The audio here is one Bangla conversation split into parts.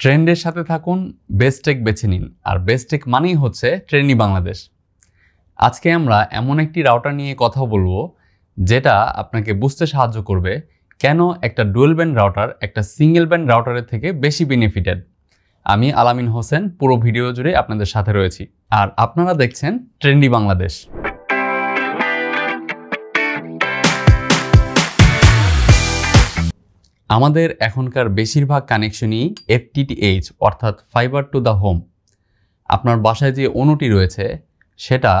ট্রেন্ডের সাথে থাকুন বেস্টেক বেছে নিন। আর বেস্টেক মানেই হচ্ছে ট্রেন্ডি বাংলাদেশ। আজকে আমরা এমন একটি রাউটার নিয়ে কথা বলব, যেটা আপনাকে বুঝতে সাহায্য করবে কেন একটা ডুয়েল ব্যান্ড রাউটার একটা সিঙ্গেল ব্যান্ড রাউটারের থেকে বেশি বেনিফিটেড আমি আলামিন হোসেন, পুরো ভিডিও জুড়ে আপনাদের সাথে রয়েছি। আর আপনারা দেখছেন ট্রেন্ডি বাংলাদেশ। আমাদের এখনকার বেশিরভাগ কানেকশনই এফটিটিএইচ, অর্থাৎ ফাইবার টু দ্য হোম আপনার বাসায় যে অনুটি রয়েছে, সেটা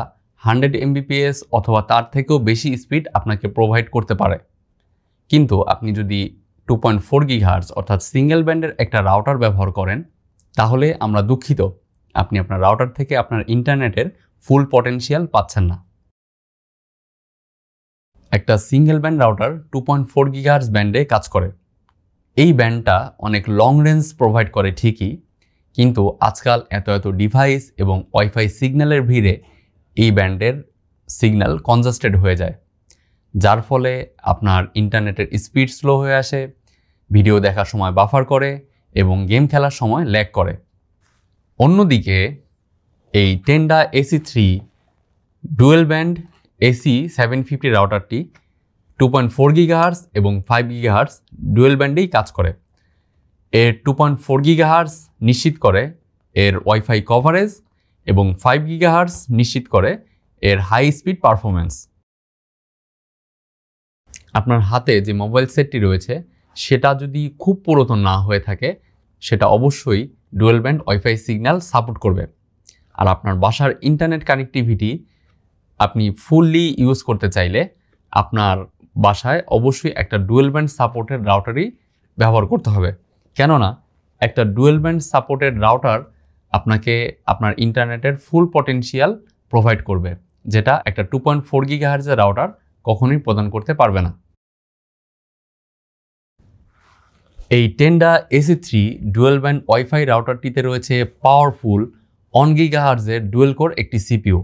হান্ড্রেড এমবিপিএস অথবা তার থেকেও বেশি স্পিড আপনাকে প্রোভাইড করতে পারে। কিন্তু আপনি যদি টু পয়েন্ট ফোর গিঘার্স অর্থাৎ সিঙ্গেল ব্যান্ডের একটা রাউটার ব্যবহার করেন, তাহলে আমরা দুঃখিত। আপনি আপনার রাউটার থেকে আপনার ইন্টারনেটের ফুল পটেনশিয়াল পাচ্ছেন না। একটা single band router two point four gigahertz ব্যান্ডে কাজ করে। এই ব্যান্ডটা অনেক লং রেঞ্জ প্রোভাইড করে ঠিকই, কিন্তু আজকাল এত এত ডিভাইস এবং ওয়াইফাই সিগন্যালের ভিড়ে এই ব্যান্ডের সিগন্যাল কনজাস্টেড হয়ে যায়, যার ফলে আপনার ইন্টারনেটের স্পিড স্লো হয়ে আসে ভিডিও দেখার সময় বাফার করে এবং গেম খেলার সময় ল্যাগ করে। অন্যদিকে এই Tenda AC three dual band AC seven fifty রাউটারটি two point four gigahertz এবং ফাইভ গিগাহার্স ডুয়েল ব্যান্ডেই কাজ করে। এর টু পয়েন্ট ফোর গিগাহার্স নিশ্চিত করে এর ওয়াইফাই কভারেজ এবং ফাইভ গিগাহার্স নিশ্চিত করে এর হাই স্পিড পারফরমেন্স আপনার হাতে যে মোবাইল সেটটি রয়েছে, সেটা যদি খুব পুরাতন না হয়ে থাকে, সেটা অবশ্যই dual band WiFi signal support করবে। আর আপনার বাসার ইন্টারনেট কানেক্টিভিটি আপনি ফুললি ইউজ করতে চাইলে আপনার বাসায় অবশ্যই একটা ডুয়েল ব্যান্ড সাপোর্টেড রাউটারই ব্যবহার করতে হবে। কেননা, একটা ডুয়েল ব্যান্ড সাপোর্টেড রাউটার আপনাকে আপনার ইন্টারনেটের ফুল পটেনশিয়াল প্রোভাইড করবে, যেটা একটা টু পয়েন্ট ফোর গিগাহার্জের রাউটার কখনোই প্রদান করতে পারবে না। এই Tenda AC three dual band WiFi রাউটারটিতে রয়েছে পাওয়ারফুল অন গিগাহার্জের ডুয়েল কোর একটি সিপিও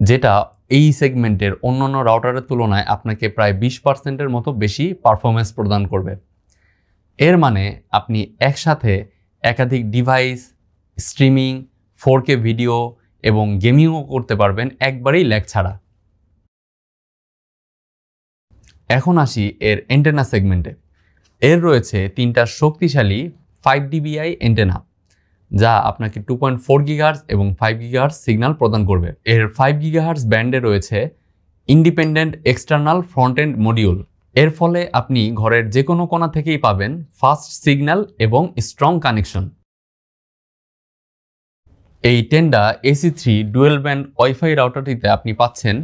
যেটা এই সেগমেন্টের অন্যান্য রাউটারের তুলনায় আপনাকে প্রায় বিশ পার্সেন্টের মতো বেশি পারফরমেন্স প্রদান করবে। এর মানে আপনি একসাথে একাধিক device streaming four K video এবং গেমিংও করতে পারবেন একবারেই ল্যাগ ছাড়া। এখন আসি এর এন্টেনা সেগমেন্টে এর রয়েছে তিনটা শক্তিশালী ফাইভ ডিবিআই এন্টেনা যা আপনাকে টু পয়েন্ট ফোর গিগাহার্স এবং ফাইভ গিগাহার্স সিগন্যাল প্রদান করবে। এর ফাইভ গিগাহার্স ব্যান্ডে রয়েছে independent external front end module এর ফলে আপনি ঘরের যে কোনো কোণা থেকেই পাবেন ফাস্ট সিগন্যাল এবং স্ট্রং কানেকশন এই Tenda AC three dual band WiFi রাউটারটিতে আপনি পাচ্ছেন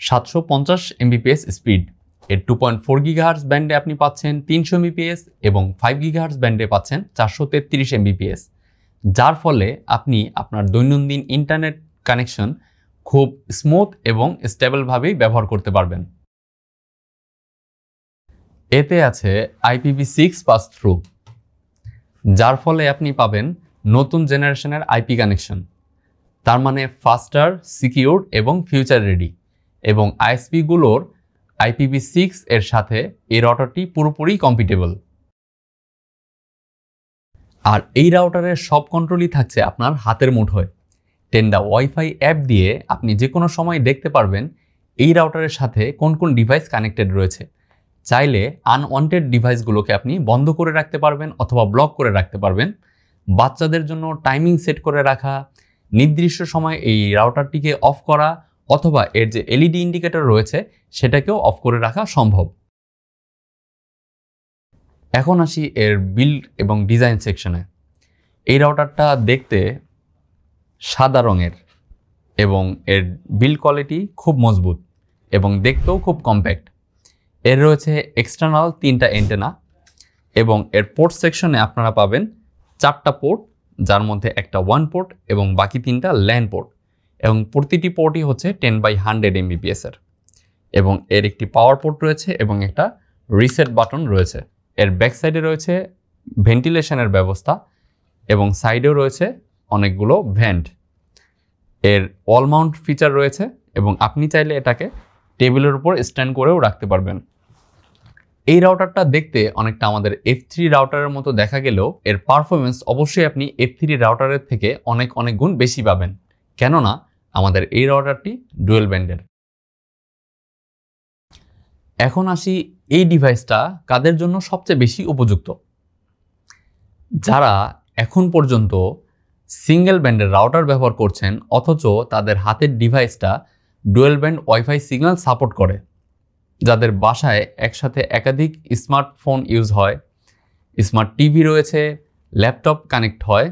সাতশো পঞ্চাশ এমবিপিএস স্পিড এর টু পয়েন্ট ফোর গিগাহার্স ব্যান্ডে আপনি পাচ্ছেন তিনশো এমবিপিএস এবং ফাইভ গিগাহার্স ব্যান্ডে পাচ্ছেন চারশো তেত্রিশ এমবিপিএস যার ফলে আপনি আপনার দৈনন্দিন ইন্টারনেট কানেকশন খুব স্মুথ এবং স্টেবলভাবেই ব্যবহার করতে পারবেন। এতে আছে আইপিভি সিক্স পাস থ্রু যার ফলে আপনি পাবেন নতুন জেনারেশনের আইপি কানেকশন তার মানে ফাস্টার সিকিউর এবং ফিউচার রেডি এবং আইএসপিগুলোর আইপিভি সিক্স এর সাথে এই রাউটারটি পুরোপুরি কম্পিটেবল আর এই রাউটারের সব কন্ট্রোলই থাকছে আপনার হাতের মুঠোয়। টেন্ডা ওয়াইফাই অ্যাপ দিয়ে আপনি যে কোনো সময় দেখতে পারবেন এই রাউটারের সাথে কোন কোন ডিভাইস কানেক্টেড রয়েছে। চাইলে আনওয়ান্টেড ডিভাইসগুলোকে আপনি বন্ধ করে রাখতে পারবেন অথবা ব্লক করে রাখতে পারবেন। বাচ্চাদের জন্য টাইমিং সেট করে রাখা, নির্দিষ্ট সময় এই রাউটারটিকে অফ করা অথবা এর যে এলইডি ইন্ডিকেটর রয়েছে সেটাকেও অফ করে রাখা সম্ভব। এখন আসি এর বিল্ড এবং ডিজাইন সেকশনে এই রাউটারটা দেখতে সাদা রঙের এবং এর বিল্ড কোয়ালিটি খুব মজবুত এবং দেখতেও খুব কম্প্যাক্ট এর রয়েছে এক্সটার্নাল তিনটা এন্টেনা এবং এর পোর্ট সেকশনে আপনারা পাবেন চারটা পোর্ট যার মধ্যে একটা ওয়ান পোর্ট এবং বাকি তিনটা ল্যান্ড পোর্ট এবং প্রতিটি পোর্টই হচ্ছে টেন বাই হান্ড্রেড এমবিপিএসের এবং এর একটি পাওয়ার পোর্ট রয়েছে এবং একটা রিসেট বাটন রয়েছে। এর ব্যাক সাইডে রয়েছে ভেন্টিলেশনের ব্যবস্থা এবং সাইডেও রয়েছে অনেকগুলো ভ্যান্ট এর ওয়াল মাউন্ট ফিচার রয়েছে এবং আপনি চাইলে এটাকে টেবিলের উপর স্ট্যান্ড করেও রাখতে পারবেন। এই রাউটারটা দেখতে অনেকটা আমাদের এফ থ্রি রাউটারের মতো দেখা গেলেও এর পারফরমেন্স অবশ্যই আপনি এফ থ্রি রাউটারের থেকে অনেক অনেক গুণ বেশি পাবেন। কেননা আমাদের এই রাউটারটি ডুয়েল ব্যান্ডের এখন আসি এই ডিভাইসটা কাদের জন্য সবচেয়ে বেশি উপযুক্ত? যারা এখন পর্যন্ত সিঙ্গেল ব্যান্ডের রাউটার ব্যবহার করছেন, অথচ তাদের হাতের ডিভাইসটা dual band WiFi signal support করে, যাদের বাসায় একসাথে একাধিক স্মার্টফোন ইউজ হয় স্মার্ট টিভি রয়েছে ল্যাপটপ কানেক্ট হয়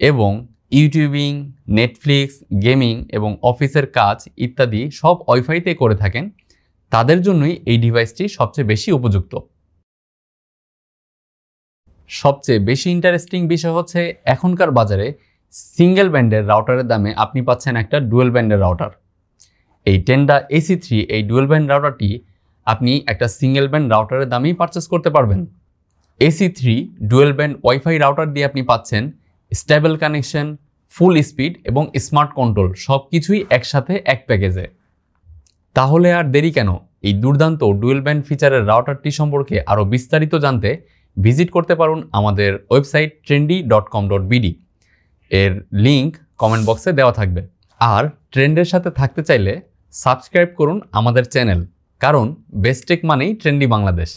এবং ইউটিউবিং নেটফ্লিক্স গেমিং এবং অফিসের কাজ ইত্যাদি সব ওয়াইফাইতে করে থাকেন। তাদের জন্যই এই ডিভাইসটি সবচেয়ে বেশি উপযুক্ত। সবচেয়ে বেশি ইন্টারেস্টিং বিষয় হচ্ছে এখনকার বাজারে সিঙ্গেল ব্যান্ডের রাউটারের দামে আপনি পাচ্ছেন একটা ডুয়েল ব্যান্ডের রাউটার এই টেন্ডা এসি থ্রি এই ডুয়েল ব্যান্ড রাউটারটি আপনি একটা সিঙ্গেল ব্যান্ড রাউটারের দামেই পারচেস করতে পারবেন। AC three dual band WiFi router দিয়ে আপনি পাচ্ছেন স্টেবল কানেকশন ফুল স্পিড এবং স্মার্ট কন্ট্রোল সব কিছুই একসাথে এক প্যাকেজে তাহলে আর দেরি কেন? এই দুর্দান্ত ডুয়েল ব্যান্ড ফিচারের রাউটারটি সম্পর্কে আরও বিস্তারিত জানতে ভিজিট করতে পারুন আমাদের website trendy dot com dot BD. এর লিঙ্ক কমেন্ট বক্সে দেওয়া থাকবে। আর ট্রেন্ডের সাথে থাকতে চাইলে সাবস্ক্রাইব করুন আমাদের চ্যানেল, কারণ বেস্টেক মানেই ট্রেন্ডি বাংলাদেশ।